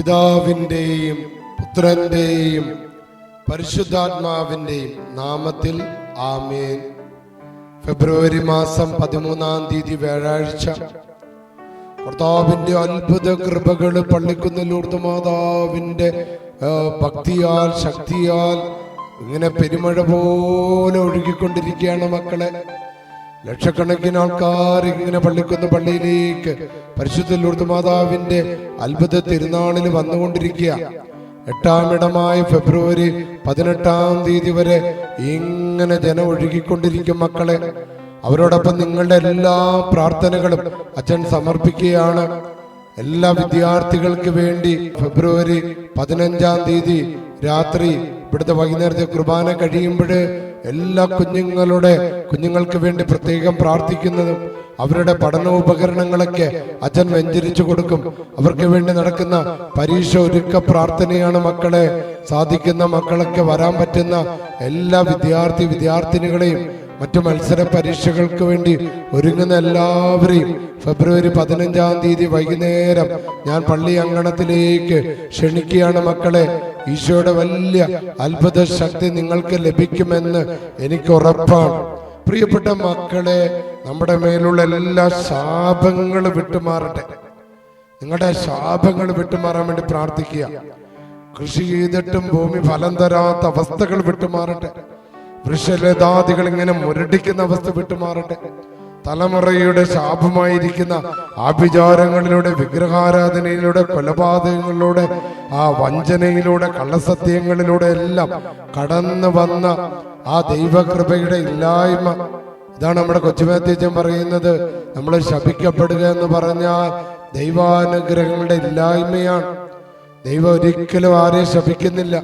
പിതാവിന്റെയും പുത്രന്റെയും പരിശുദ്ധാത്മാവിന്റെയും നാമത്തിൽ ആമേൻ. ഫെബ്രുവരി മാസം പതിമൂന്നാം തീയതി വ്യാഴാഴ്ച. കർത്താവിന്റെ അത്ഭുത കൃപകൾ പള്ളിക്കുന്നിലൂർത്ത് മാതാവിന്റെ ഭക്തിയാൽ ശക്തിയാൽ ഇങ്ങനെ പെരുമഴ പോലെ ഒഴുകിക്കൊണ്ടിരിക്കുകയാണ് മക്കളെ. ലക്ഷക്കണക്കിന് ആൾക്കാർ ഇങ്ങനെ പള്ളിക്കുന്ന് പള്ളിയിലേക്ക് പരിശുദ്ധ ലൂർത്ത് മാതാവിന്റെ അത്ഭുത തിരുനാളിൽ വന്നുകൊണ്ടിരിക്കുക. എട്ടാം ഇടമായ ഫെബ്രുവരി പതിനെട്ടാം തീയതി വരെ ഇങ്ങനെ ജനം ഒഴുകിക്കൊണ്ടിരിക്കും മക്കളെ. അവരോടൊപ്പം നിങ്ങളുടെ എല്ലാ പ്രാർത്ഥനകളും അച്ഛൻ സമർപ്പിക്കുകയാണ്. എല്ലാ വിദ്യാർത്ഥികൾക്ക് വേണ്ടി ഫെബ്രുവരി പതിനഞ്ചാം തീയതി രാത്രി ഇവിടുത്തെ വൈകുന്നേരത്തെ കുർബാന കഴിയുമ്പോൾ എല്ലാ കുഞ്ഞുങ്ങളുടെ കുഞ്ഞുങ്ങൾക്ക് വേണ്ടി പ്രത്യേകം പ്രാർത്ഥിക്കുന്നതും അവരുടെ പഠനോപകരണങ്ങളൊക്കെ അച്ഛൻ വെഞ്ചരിച്ചു കൊടുക്കും. അവർക്ക് വേണ്ടി നടക്കുന്ന പരീക്ഷ ഒരുക്ക പ്രാർത്ഥനയാണ് മക്കളെ. സാധിക്കുന്ന മക്കളൊക്കെ വരാൻ പറ്റുന്ന എല്ലാ വിദ്യാർത്ഥി വിദ്യാർത്ഥിനികളെയും മറ്റു മത്സര പരീക്ഷകൾക്ക് വേണ്ടി ഒരുങ്ങുന്ന എല്ലാവരെയും ഫെബ്രുവരി പതിനഞ്ചാം തീയതി വൈകുന്നേരം ഞാൻ പള്ളി അങ്കണത്തിലേക്ക് ക്ഷണിക്കുകയാണ് മക്കളെ. ഈശോയുടെ വലിയ അത്ഭുത ശക്തി നിങ്ങൾക്ക് ലഭിക്കുമെന്ന് എനിക്ക് ഉറപ്പാണ്. പ്രിയപ്പെട്ട മക്കളെ നമ്മുടെ മേലുള്ള എല്ലാ ശാപങ്ങളും വിട്ടുമാറട്ടെ. നിങ്ങളുടെ ശാപങ്ങൾ വിട്ടുമാറാൻ വേണ്ടി പ്രാർത്ഥിക്കുക. കൃഷി ചെയ്തിട്ടും ഭൂമി ഫലം തരാത്ത അവസ്ഥകൾ വിട്ടുമാറട്ടെ. വൃക്ഷലതാദികൾ ഇങ്ങനെ മുരടിക്കുന്ന അവസ്ഥ വിട്ടുമാറട്ടെ. തലമുറയുടെ ശാപമായിരിക്കുന്ന ആഭിചാരങ്ങളിലൂടെ വിഗ്രഹാരാധനയിലൂടെ കൊലപാതകങ്ങളിലൂടെ ആ വഞ്ചനയിലൂടെ കള്ളസത്യങ്ങളിലൂടെ എല്ലാം കടന്നു വന്ന ആ ദൈവകൃപയുടെ ഇല്ലായ്മ. ഇതാണ് നമ്മുടെ കൊച്ചുമേത്യച്ചൻ പറയുന്നത്. നമ്മൾ ശപിക്കപ്പെടുക എന്ന് പറഞ്ഞാൽ ദൈവാനുഗ്രഹങ്ങളുടെ ഇല്ലായ്മയാണ്. ദൈവം ഒരിക്കലും ആരെയും ശപിക്കുന്നില്ല.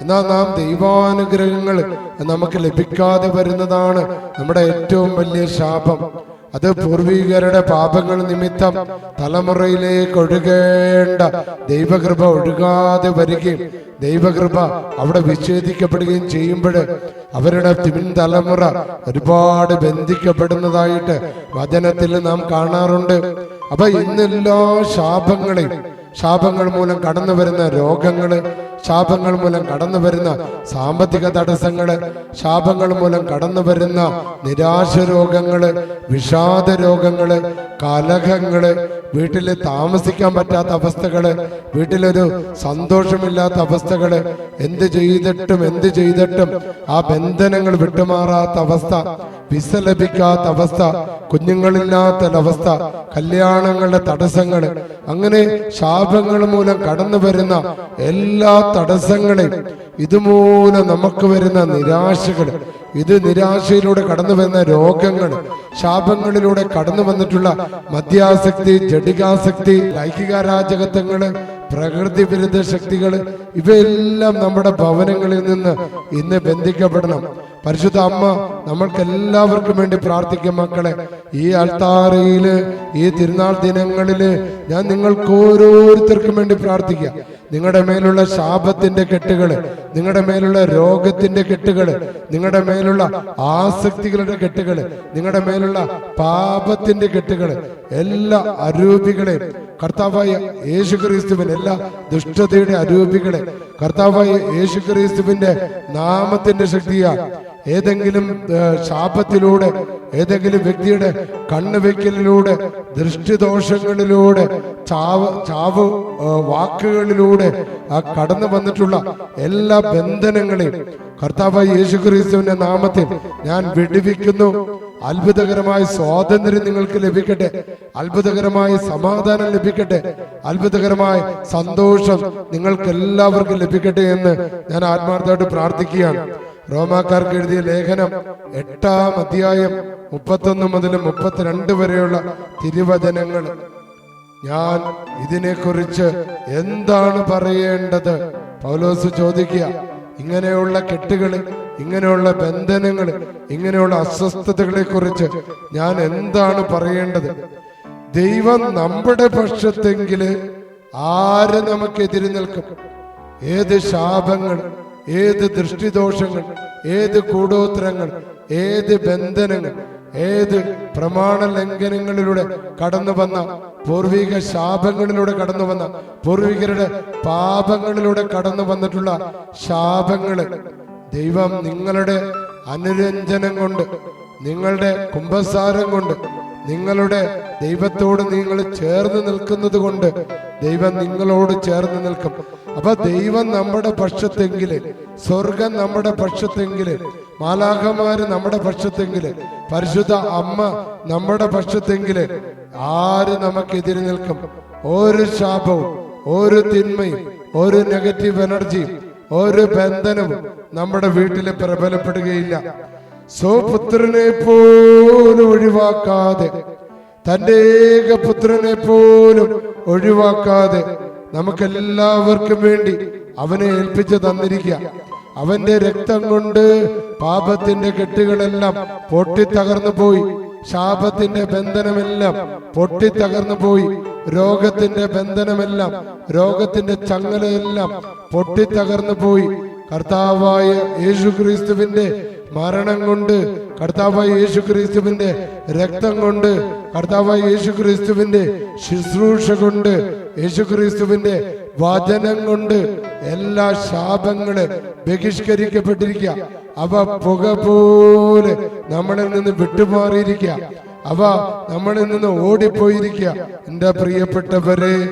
എന്നാൽ നാം ദൈവാനുഗ്രഹങ്ങൾ നമുക്ക് ലഭിക്കാതെ വരുന്നതാണ് നമ്മുടെ ഏറ്റവും വലിയ ശാപം. അത് പൂർവികരുടെ പാപങ്ങൾ നിമിത്തം തലമുറയിലേക്ക് ഒഴുകേണ്ട ദൈവകൃപ ഒഴുകാതെ വരികയും ദൈവകൃപ അവിടെ വിച്ഛേദിക്കപ്പെടുകയും ചെയ്യുമ്പോൾ അവരുടെ പിൻതലമുറ ഒരുപാട് ബന്ധിക്കപ്പെടുന്നതായിട്ട് വചനത്തിൽ നാം കാണാറുണ്ട്. അപ്പൊ ഇന്നെല്ലാ ശാപങ്ങളെയും ശാപങ്ങൾ മൂലം കടന്നു വരുന്ന രോഗങ്ങൾ ശാപങ്ങൾ മൂലം കടന്നു വരുന്ന സാമ്പത്തിക തടസ്സങ്ങൾ ശാപങ്ങൾ മൂലം കടന്നു വരുന്ന നിരാശ രോഗങ്ങൾ വിഷാദ രോഗങ്ങൾ കലഹങ്ങൾ വീട്ടിൽ താമസിക്കാൻ പറ്റാത്ത അവസ്ഥകൾ വീട്ടിലൊരു സന്തോഷമില്ലാത്ത അവസ്ഥകൾ എന്ത് ചെയ്തിട്ടും എന്ത് ചെയ്തിട്ടും ആ ബന്ധനങ്ങൾ വിട്ടുമാറാത്ത അവസ്ഥ വിസ ലഭിക്കാത്ത അവസ്ഥ കുഞ്ഞുങ്ങളില്ലാത്ത അവസ്ഥ കല്യാണങ്ങളുടെ തടസ്സങ്ങൾ അങ്ങനെ ശാപങ്ങൾ മൂലം കടന്നു വരുന്ന എല്ലാ തടസ്സങ്ങളെയും ഇതുമൂലം നമുക്ക് വരുന്ന നിരാശകൾ ഇത് നിരാശയിലൂടെ കടന്നു വരുന്ന രോഗങ്ങൾ ശാപങ്ങളിലൂടെ കടന്നു വന്നിട്ടുള്ള മദ്യാസക്തി ജഡികാസക്തി ലൈംഗികാരാജകത്വങ്ങൾ പ്രകൃതി വിരുദ്ധ ശക്തികൾ ഇവയെല്ലാം നമ്മുടെ ഭവനങ്ങളിൽ നിന്ന് ഇന്ന് ബന്ധിക്കപ്പെടണം. പരിശുദ്ധ അമ്മ നമ്മൾക്ക് എല്ലാവർക്കും വേണ്ടി പ്രാർത്ഥിക്കും മക്കളെ. ഈ അൾത്താറയിൽ ഈ തിരുനാൾ ദിനങ്ങളിൽ ഞാൻ നിങ്ങൾക്ക് ഓരോരുത്തർക്കും വേണ്ടി പ്രാർത്ഥിക്കാം. നിങ്ങളുടെ മേലുള്ള ശാപത്തിന്റെ കെട്ടുകൾ നിങ്ങളുടെ മേലുള്ള രോഗത്തിന്റെ കെട്ടുകൾ നിങ്ങളുടെ മേലുള്ള ആസക്തികളുടെ കെട്ടുകൾ നിങ്ങളുടെ മേലുള്ള പാപത്തിന്റെ കെട്ടുകൾ എല്ലാ അരൂപികളെയും കർത്താവായ യേശു ക്രിസ്തുവിൻ എല്ലാ ദുഷ്ടതയുടെ അരൂപികളെ കർത്താവായ യേശു ക്രിസ്തുവിന്റെ നാമത്തിന്റെ ശക്തിയാൽ ഏതെങ്കിലും ശാപത്തിലൂടെ ഏതെങ്കിലും വ്യക്തിയുടെ കണ്ണ് വെക്കലിലൂടെ ദൃഷ്ടിദോഷങ്ങളിലൂടെ ചാവ് ചാവ് വാക്കുകളിലൂടെ ആ കടന്നു വന്നിട്ടുള്ള എല്ലാ ബന്ധനങ്ങളെയും കർത്താവ് യേശു ക്രിസ്തുവിന്റെ നാമത്തിൽ ഞാൻ വിടുവിക്കുന്നു. അത്ഭുതകരമായ സ്വാതന്ത്ര്യം നിങ്ങൾക്ക് ലഭിക്കട്ടെ. അത്ഭുതകരമായ സമാധാനം ലഭിക്കട്ടെ. അത്ഭുതകരമായ സന്തോഷം നിങ്ങൾക്ക് എല്ലാവർക്കും ലഭിക്കട്ടെ എന്ന് ഞാൻ ആത്മാർത്ഥമായിട്ട് പ്രാർത്ഥിക്കുകയാണ്. റോമാക്കാർക്ക് എഴുതിയ ലേഖനം എട്ടാം അധ്യായം മുപ്പത്തൊന്ന് മുതൽ മുപ്പത്തിരണ്ട് വരെയുള്ള തിരുവചനങ്ങൾ. ഞാൻ ഇതിനെക്കുറിച്ച് എന്താണ് പറയേണ്ടത്? പൗലോസ് ചോദിക്കുക. ഇങ്ങനെയുള്ള കെട്ടുകൾ ഇങ്ങനെയുള്ള ബന്ധനങ്ങൾ ഇങ്ങനെയുള്ള അസ്വസ്ഥതകളെ കുറിച്ച് ഞാൻ എന്താണ് പറയേണ്ടത്? ദൈവം നമ്മുടെ പക്ഷത്തെങ്കിൽ ആര് നമുക്കെതിരെ നിൽക്കും? ഏത് ശാപങ്ങൾ ഏത് ദൃഷ്ടിദോഷങ്ങൾ ഏത് കൂടോത്തരങ്ങൾ ഏത് ബന്ധനങ്ങൾ ഏത് പ്രമാണ ലംഘനങ്ങളിലൂടെ കടന്നു വന്ന പൂർവിക ശാപങ്ങളിലൂടെ കടന്നു വന്ന പൂർവികരുടെ പാപങ്ങളിലൂടെ കടന്നു വന്നിട്ടുള്ള ശാപങ്ങൾ ദൈവം നിങ്ങളുടെ അനുരഞ്ജനം കൊണ്ട് നിങ്ങളുടെ കുംഭസാരം കൊണ്ട് നിങ്ങളുടെ ദൈവത്തോട് നിങ്ങൾ ചേർന്ന് നിൽക്കുന്നത് കൊണ്ട് ദൈവം നിങ്ങളോട് ചേർന്ന് നിൽക്കും. അപ്പൊ ദൈവം നമ്മുടെ പക്ഷത്തെങ്കിൽ സ്വർഗം നമ്മുടെ പക്ഷത്തെങ്കിൽ മാലാഖമാര് നമ്മുടെ പക്ഷത്തെങ്കിൽ പരിശുദ്ധ അമ്മ നമ്മുടെ പക്ഷത്തെങ്കിൽ ആര് നമുക്കെതിരെ നിൽക്കും? ഒരു ശാപവും ഒരു തിന്മയും ഒരു നെഗറ്റീവ് എനർജിയും ഒരു ബന്ധനവും നമ്മുടെ വീട്ടിൽ പ്രബലപ്പെടുകയില്ല. സ്വപുത്രനെ പോലും ഒഴിവാക്കാതെ തന്റെ ഏകപുത്രനെ പോലും ഒഴിവാക്കാതെ നമുക്കെല്ലാവർക്കും വേണ്ടി അവനെ ഏൽപ്പിച്ചു തന്നിരിക്കുക. അവന്റെ രക്തം കൊണ്ട് പാപത്തിന്റെ കെട്ടുകളെല്ലാം പൊട്ടിത്തകർന്നു പോയി. ശാപത്തിന്റെ ബന്ധനമെല്ലാം പൊട്ടിത്തകർന്നു പോയി. രോഗത്തിന്റെ ബന്ധനമെല്ലാം രോഗത്തിന്റെ ചങ്ങലയെല്ലാം പൊട്ടിത്തകർന്നു പോയി. കർത്താവായ യേശുക്രിസ്തുവിന്റെ മരണം കൊണ്ട് കർത്താവായ യേശുക്രിസ്തുവിന്റെ രക്തം കൊണ്ട് കർത്താവായ യേശുക്രിസ്തുവിന്റെ ശുശ്രൂഷ കൊണ്ട് യേശുക്രിസ്തുവിന്റെ വചനം കൊണ്ട് എല്ലാ ശാപങ്ങൾ ബഹിഷ്കരിക്കപ്പെട്ടിരിക്കുക. അവ പുക പോലെ നമ്മളിൽ നിന്ന് വിട്ടുമാറിയിരിക്കുക. അവ നമ്മളിൽ നിന്ന് ഓടിപ്പോയിരിക്കുക. എന്റെ പ്രിയപ്പെട്ടവരെ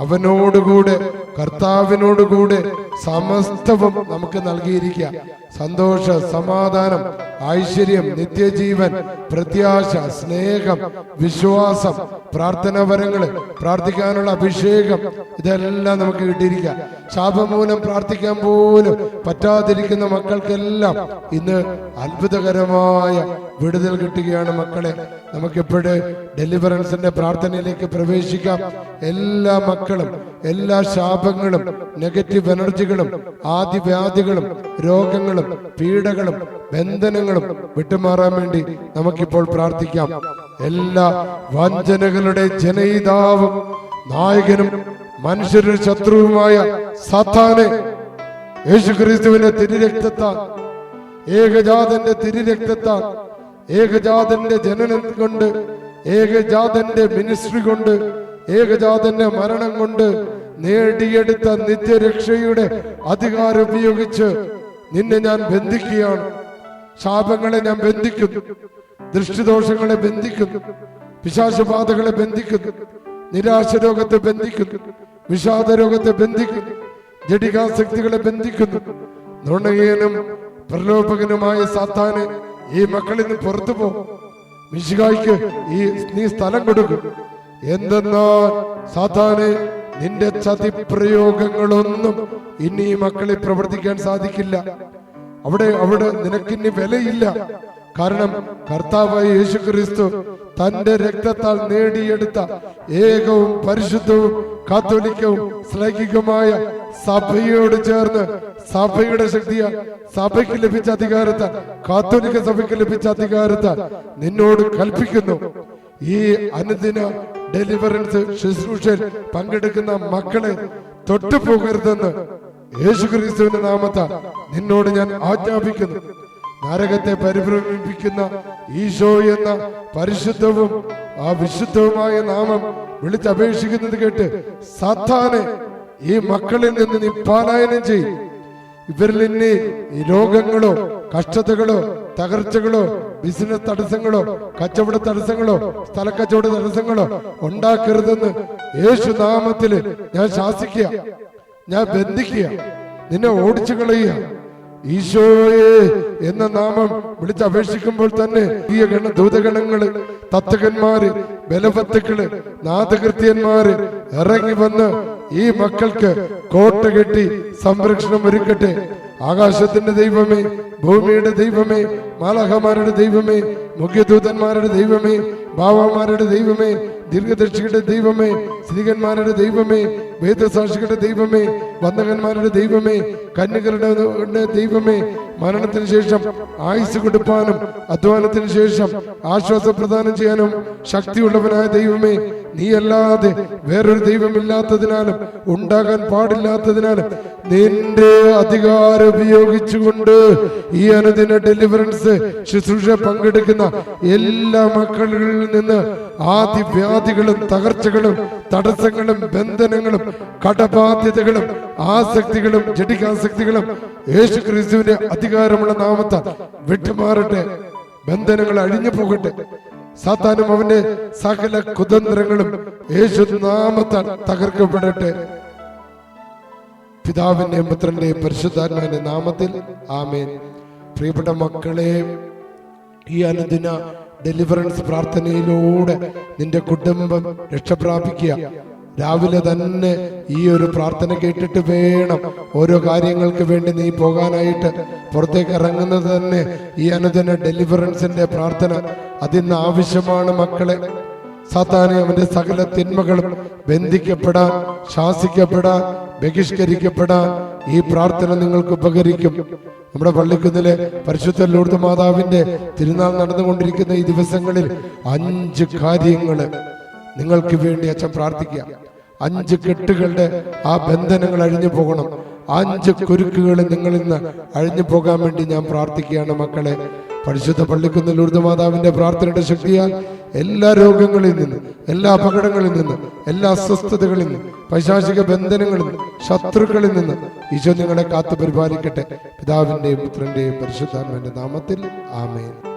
അവനോടുകൂടെ കർത്താവിനോടുകൂടെ സമസ്തവും നമുക്ക് നൽകിയിരിക്കുക. സന്തോഷ സമാധാനം ഐശ്വര്യം നിത്യജീവൻ പ്രത്യാശ സ്നേഹം വിശ്വാസം പ്രാർത്ഥനാപരങ്ങൾ പ്രാർത്ഥിക്കാനുള്ള അഭിഷേകം ഇതെല്ലാം നമുക്ക് കിട്ടിയിരിക്കുക ശാപമൂലം പ്രാർത്ഥിക്കാൻ പോലും പറ്റാതിരിക്കുന്ന മക്കൾക്കെല്ലാം ഇന്ന് അത്ഭുതകരമായ വിടുതൽ കിട്ടുകയാണ് മക്കളെ. നമുക്കിപ്പോഴ് ഡെലിവറൻസിന്റെ പ്രാർത്ഥനയിലേക്ക് പ്രവേശിക്കാം. എല്ലാ മക്കളും എല്ലാ ശാപങ്ങളും നെഗറ്റീവ് എനർജികളും ആദിവ്യാധികളും രോഗങ്ങളും പീഡകളും ബന്ധനങ്ങളും വിട്ടുമാറാൻ വേണ്ടി നമുക്കിപ്പോൾ പ്രാർത്ഥിക്കാം. എല്ലാ വഞ്ചനകളുടെ ജനയിതാവും നായകനും മനുഷ്യരുടെ ശത്രുവുമായ സാത്താനെ യേശുക്രിസ്തുവിന്റെ തിരുരക്തത്താൽ ഏകജാതന്റെ തിരുരക്തത്താൽ ഏകജാതന്റെ ജനനം കൊണ്ട് ഏകജാതന്റെ മിനിസ്ട്രി കൊണ്ട് ഏകജാതന്റെ മരണം കൊണ്ട് നേടിയെടുത്ത നിത്യരക്ഷയുടെ അധികാരം ഉപയോഗിച്ച് നിന്നെ ഞാൻ ബന്ധിക്കുകയാണ്. ശാപങ്ങളെ ഞാൻ ബന്ധിക്കുന്നു. ദൃഷ്ടിദോഷങ്ങളെ ബന്ധിക്കുന്നു. പിശാശബാധകളെ ബന്ധിക്കുന്നു. നിരാശ രോഗത്തെ ബന്ധിക്കുന്നു. വിഷാദ രോഗത്തെ ബന്ധിക്കുന്നു. ജഡികാസക്തികളെ ബന്ധിക്കുന്നു. നുണയനും പ്രലോഭകനുമായ സാത്താന് ഈ മക്കളിൽ നിന്ന് പുറത്തു പോകും ഈ നീ സ്ഥലം കൊടുക്കും. എന്തെന്നാൽ സാത്താനെ നിന്റെ ചതിപ്രയോഗങ്ങളൊന്നും ഇനി ഈ മക്കളിൽ പ്രവർത്തിക്കാൻ സാധിക്കില്ല. അവിടെ അവിടെ നിനക്കിനി വിലയില്ല. കാരണം കർത്താവായ യേശു ക്രിസ്തു തന്റെ രക്തത്താൽ നേടിയെടുത്ത ഏകവും പരിശുദ്ധവും കാത്തോലിക്കവും ശ്ലൈകികമായ സഭയോട് ചേർന്ന് സഭയുടെ ശക്തിയാൽ സഭയ്ക്ക് ലഭിച്ച അധികാരത്താൽ കാത്തോലിക്ക സഭയ്ക്ക് ലഭിച്ച അധികാരത്താൽ നിന്നോട് കൽപ്പിക്കുന്നു. ഈ അനുദിന ഡെലിവറൻസ് ശുശ്രൂഷയിൽ പങ്കെടുക്കുന്ന മക്കളെ തൊട്ടു പോകരുതെന്ന് യേശുക്രിസ്തുവിന്റെ നാമത്ത നിന്നോട് ഞാൻ ആജ്ഞാപിക്കുന്നു. നരകത്തെ പരിഭ്രമിപ്പിക്കുന്ന ഈശോ എന്ന പരിശുദ്ധവും ആ വിശുദ്ധവുമായ നാമം വിളിച്ചപേക്ഷിക്കുന്നത് കേട്ട് സാത്താനെ ഈ മക്കളിൽ നിന്ന് നീ പാലായനം ചെയ്യും. ഇവരിൽ ഈ രോഗങ്ങളോ കഷ്ടതകളോ തകർച്ചകളോ ബിസിനസ് തടസ്സങ്ങളോ കച്ചവട തടസ്സങ്ങളോ സ്ഥല കച്ചവട തടസ്സങ്ങളോ ഉണ്ടാക്കരുതെന്ന് യേശു നാമത്തിൽ ഞാൻ ശാസിക്കുക ഞാൻ ബന്ധിക്കുക നിന്നെ ഓടിച്ചു കളയുക. ഈശോയെ എന്ന നാമം വിളിച്ചപേക്ഷിക്കുമ്പോൾ തന്നെ ഈ ഗണ ദൂതഗണങ്ങൾ തത്തകന്മാര് ബലഭത്തുക്കൾ നാഥകൃത്യന്മാര് ഇറങ്ങി വന്ന് ഈ മക്കൾക്ക് കോട്ട കെട്ടി സംരക്ഷണം ഒരുക്കട്ടെ. ആകാശത്തിന്റെ ദൈവമേ ഭൂമിയുടെ ദൈവമേ മാലാഹമാരുടെ ദൈവമേ മുഖ്യദൂതന്മാരുടെ ദൈവമേ ബാവമാരുടെ ദൈവമേ ദീർഘദർശിയുടെ ദൈവമേ സ്ത്രീകന്മാരുടെ ദൈവമേ വേദസാക്ഷികളുടെ ദൈവമേ വന്ദകന്മാരുടെ ദൈവമേ കന്യകരുടെ ദൈവമേ മരണത്തിന് ശേഷം ആയുസ് കൊടുപ്പാനും അധ്വാനത്തിന് ശേഷം ആശ്വാസം പ്രദാനം ചെയ്യാനും ശക്തിയുള്ളവനായ ദൈവമേ നീ അല്ലാതെ വേറൊരു ദൈവമില്ലാത്തതിനാലും ഉണ്ടാകാൻ പാടില്ലാത്തതിനാലും നിന്റെ അധികാരം ഉപയോഗിച്ചുകൊണ്ട് ഈ അനുദിന ഡെലിവറൻസ് ശുശ്രൂഷ പങ്കെടുക്കുന്ന എല്ലാ മക്കളിൽ നിന്ന് ആദിവ്യാധികളും തകർച്ചകളും തടസ്സങ്ങളും ബന്ധനങ്ങളും കടബാധ്യതകളും ആസക്തികളും ജഡികാസക്തികളും യേശു ക്രിസ്തുവിന്റെ അധികാരമുള്ള നാമത്ത വിട്ടുമാറട്ടെ. ബന്ധനങ്ങൾ അഴിഞ്ഞു പോകട്ടെ. സാത്താനും അവന്റെ സകല കുതന്ത്രങ്ങളും യേശു നാമത്ത തകർക്കപ്പെടട്ടെ. പിതാവിന്റെയും പുത്രന്റെയും പരിശുദ്ധാത്മാവിന്റെ നാമത്തിൽ ആമേൻ. പ്രിയപ്പെട്ട മക്കളെ ഈ അനുദിന ഡെലിവറൻസ് പ്രാർത്ഥനയിലൂടെ നിന്റെ കുടുംബം രക്ഷപ്രാപിക്കുക. രാവിലെ തന്നെ ഈ ഒരു പ്രാർത്ഥന കേട്ടിട്ട് വേണം ഓരോ കാര്യങ്ങൾക്ക് വേണ്ടി നീ പോകാനായിട്ട്. പുറത്തേക്ക് ഇറങ്ങുന്നത് തന്നെ ഈ അനുദിന ഡെലിവറൻസിന്റെ പ്രാർത്ഥന. അതിന്ന് ആവശ്യമാണ് മക്കളെ. സാത്താനെ അവന്റെ സകല തിന്മകളും ബന്ധിക്കപ്പെടാൻ ശാസിക്കപ്പെടാൻ ബഹിഷ്കരിക്കപ്പെടാൻ ഈ പ്രാർത്ഥന നിങ്ങൾക്ക് ഉപകരിക്കും. നമ്മുടെ പള്ളിക്കുന്നിലെ പരിശുദ്ധ ലൂർദ് മാതാവിന്റെ തിരുനാൾ നടന്നുകൊണ്ടിരിക്കുന്ന ഈ ദിവസങ്ങളിൽ അഞ്ച് കാര്യങ്ങൾ നിങ്ങൾക്ക് വേണ്ടി അച്ഛൻ പ്രാർത്ഥിക്കുക. അഞ്ച് കെട്ടുകളുടെ ആ ബന്ധനങ്ങൾ അഴിഞ്ഞു പോകണം. അഞ്ച് കുരുക്കുകൾ നിങ്ങളിൽ നിന്ന് അഴിഞ്ഞു പോകാൻ വേണ്ടി ഞാൻ പ്രാർത്ഥിക്കുകയാണ് മക്കളെ. പരിശുദ്ധ പള്ളിക്കുന്നിൽ ലൂർദ്ദ മാതാവിന്റെ പ്രാർത്ഥനയുടെ ശക്തിയാൽ എല്ലാ രോഗങ്ങളിൽ നിന്ന് എല്ലാ അപകടങ്ങളിൽ നിന്ന് എല്ലാ അസ്വസ്ഥതകളിൽ നിന്ന് പൈശാചിക ബന്ധനങ്ങളിൽ നിന്ന് ശത്രുക്കളിൽ നിന്ന് ഈശോ നിങ്ങളെ കാത്തു പരിപാലിക്കട്ടെ പിതാവിന്റെയും പുത്രന്റെയും പരിശുദ്ധാത്മാവിന്റെ നാമത്തിൽ ആമേൻ.